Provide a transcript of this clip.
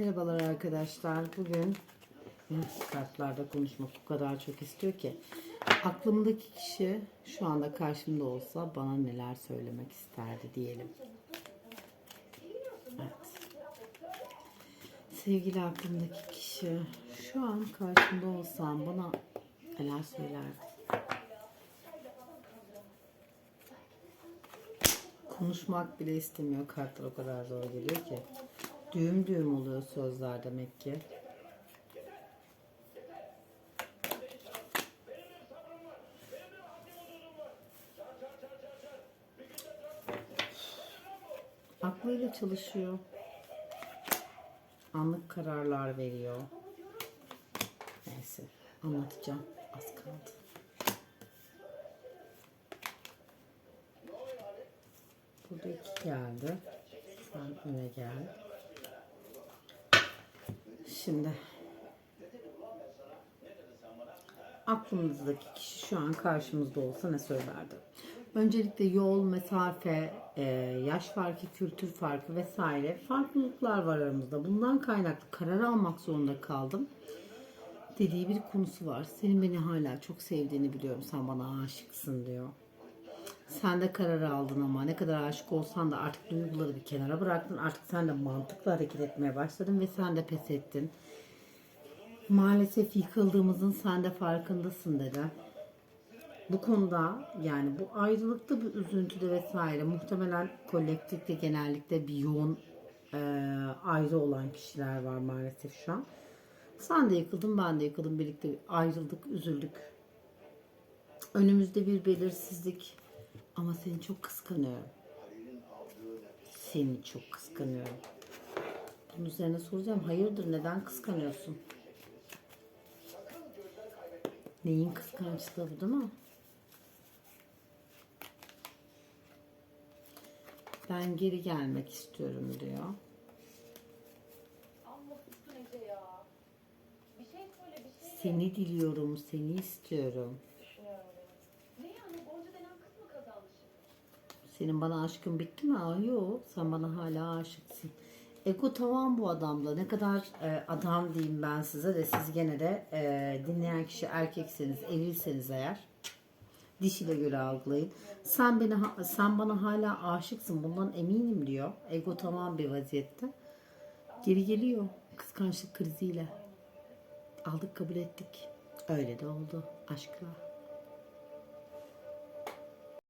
Merhabalar arkadaşlar. Bugün kartlarda konuşmak o kadar çok istiyor ki aklımdaki kişi şu anda karşımda olsa bana neler söylemek isterdi diyelim. Evet. Sevgili aklımdaki kişi şu an karşımda olsam bana neler söylerdi? Konuşmak bile istemiyor. Kartlar o kadar zor geliyor ki. Düğüm düğüm oluyor sözler demek ki. Aklıyla çalışıyor. Anlık kararlar veriyor. Neyse anlatacağım. Az kaldı. Burada iki geldi. Sen öne gel. Şimdi aklımızdaki kişi şu an karşımızda olsa ne söylerdi? Öncelikle yol, mesafe, e, yaş farkı, kültür farkı vesaire farklılıklar var aramızda. Bundan kaynaklı karar almak zorunda kaldım. Dediği bir konusu var. Senin beni hala çok sevdiğini biliyorum. Sen bana aşıksın diyor. Sen de karar aldın ama ne kadar aşık olsan da artık duyguları bir kenara bıraktın. Artık sen de mantıklı hareket etmeye başladın ve sen de pes ettin. Maalesef yıkıldığımızın sen de farkındasın dedi. Bu konuda yani bu ayrılıkta bir üzüntüde vesaire muhtemelen kolektifte genellikle bir yoğun e, ayrı olan kişiler var maalesef şu an. Sen de yıkıldın ben de yıkıldım birlikte ayrıldık üzüldük. Önümüzde bir belirsizlik ama seni çok kıskanıyorum. Seni çok kıskanıyorum. Bunun üzerine soracağım. Hayırdır neden kıskanıyorsun? Neyin kıskançlığı bu değil mi? Ben geri gelmek istiyorum diyor. Şey şey. Seni diliyorum, seni istiyorum. Senin bana aşkın bitti mi? Aa, yok. Sen bana hala aşıksın. Ego tamam bu adamla. Ne kadar e, adam diyeyim ben size de siz gene de e, dinleyen kişi erkekseniz, evliyseniz eğer dişiyle göre algılayın. Sen beni sen bana hala aşıksın. Bundan eminim diyor. Ego tamam bir vaziyette. Geri geliyor kıskançlık kriziyle. Aldık kabul ettik. Öyle de oldu aşkla.